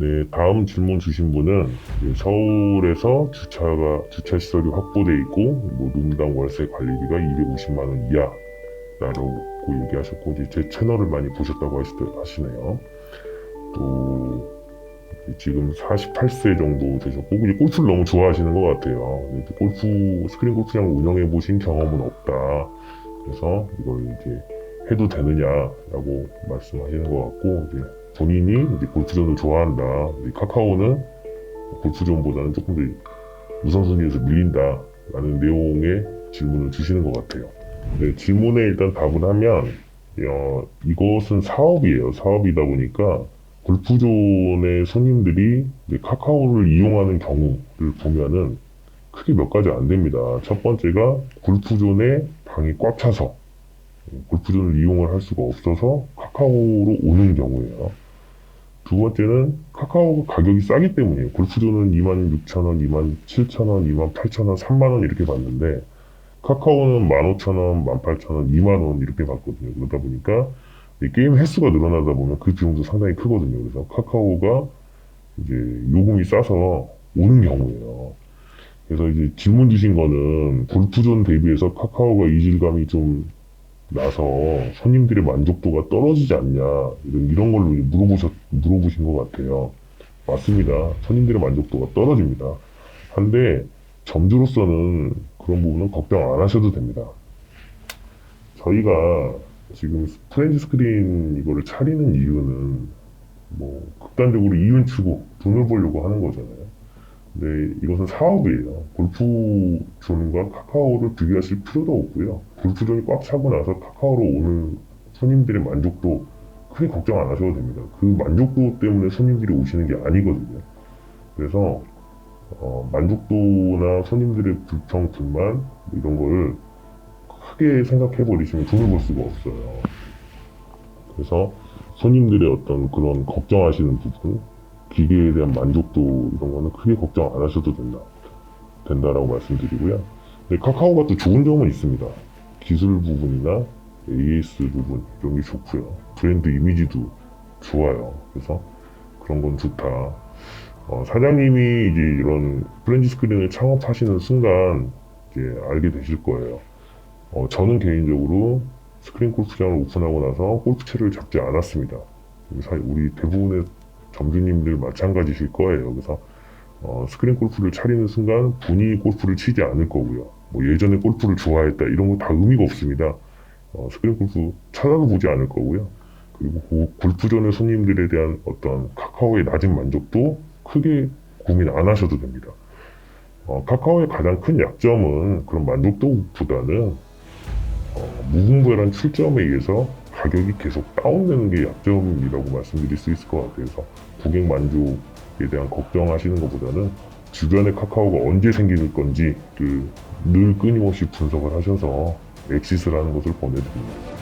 네, 다음 질문 주신 분은 네, 서울에서 주차가 주차 시설이 확보돼 있고 뭐 룸당 월세 관리비가 250만 원 이하 라고 얘기하셨고 이제 제 채널을 많이 보셨다고 하시- 하시네요. 또 지금 48세 정도 되셨고 이제 골프를 너무 좋아하시는 것 같아요. 골프 스크린 골프장을 운영해 보신 경험은 없다. 그래서 이걸 이제 해도 되느냐라고 말씀하시는 것 같고 이제 본인이 이제 골프존을 좋아한다. 카카오는 골프존보다는 조금 더 우선순위에서 밀린다 라는 내용의 질문을 주시는 것 같아요. 네, 질문에 일단 답을 하면 어, 이것은 사업이에요. 사업이다 보니까 골프존의 손님들이 카카오를 이용하는 경우를 보면은 크게 몇 가지 안 됩니다. 첫 번째가 골프존에 방이 꽉 차서 골프존을 이용을 할 수가 없어서 카카오로 오는 경우예요. 두 번째는 카카오가 가격이 싸기 때문이에요. 골프존은 26,000원, 27,000원, 28,000원, 3만원 이렇게 받는데 카카오는 15,000원, 18,000원, 2만원 이렇게 받거든요. 그러다 보니까 이 게임 횟수가 늘어나다 보면 그 비용도 상당히 크거든요. 그래서 카카오가 이제 요금이 싸서 오는 경우예요. 그래서 이제 질문 주신 거는 골프존 대비해서 카카오가 이질감이 좀 나서 손님들의 만족도가 떨어지지 않냐 이런 이런 걸로 물어보셨 물어보신 것 같아요. 맞습니다. 손님들의 만족도가 떨어집니다. 한데 점주로서는 그런 부분은 걱정 안 하셔도 됩니다. 저희가 지금 프렌즈 스크린 이거를 차리는 이유는 뭐 극단적으로 이윤 추구 돈을 벌려고 하는 거잖아요. 근데 이것은 사업이에요. 골프존과 카카오를 비교하실 필요도 없고요. 골프존이 꽉 차고 나서 카카오로 오는 손님들의 만족도 크게 걱정 안 하셔도 됩니다. 그 만족도 때문에 손님들이 오시는 게 아니거든요. 그래서 어, 만족도나 손님들의 불평, 불만 뭐 이런 걸 크게 생각해 버리시면 돈을 벌 수가 없어요. 그래서 손님들의 어떤 그런 걱정하시는 부분, 기계에 대한 만족도 이런 거는 크게 걱정 안 하셔도 된다. 된다라고 말씀드리고요. 네, 카카오가 또 좋은 점은 있습니다. 기술 부분이나 AS 부분 이런 게 좋고요. 브랜드 이미지도 좋아요. 그래서 그런 건 좋다. 어, 사장님이 이제 이런 프렌즈 스크린을 창업하시는 순간 이제 알게 되실 거예요. 어, 저는 개인적으로 스크린 골프장을 오픈하고 나서 골프채를 잡지 않았습니다. 사- 우리 대부분의 점주님들 마찬가지실 거예요. 그래서 어, 스크린 골프를 차리는 순간 본인이 골프를 치지 않을 거고요. 뭐 예전에 골프를 좋아했다 이런 거 다 의미가 없습니다. 어, 스크린 골프 찾아도 보지 않을 거고요. 그리고 고- 골프존의 손님들에 대한 어떤 카카오의 낮은 만족도 크게 고민 안 하셔도 됩니다. 어, 카카오의 가장 큰 약점은 그런 만족도보다는 어, 무분별한 출점에 의해서 가격이 계속 다운되는 게 약점이라고 말씀드릴 수 있을 것 같아요. 그래서 고객 만족에 대한 걱정하시는 것보다는 주변에 카카오가 언제 생길 건지를 늘 끊임없이 분석을 하셔서 엑시스라는 것을 보내드립니다.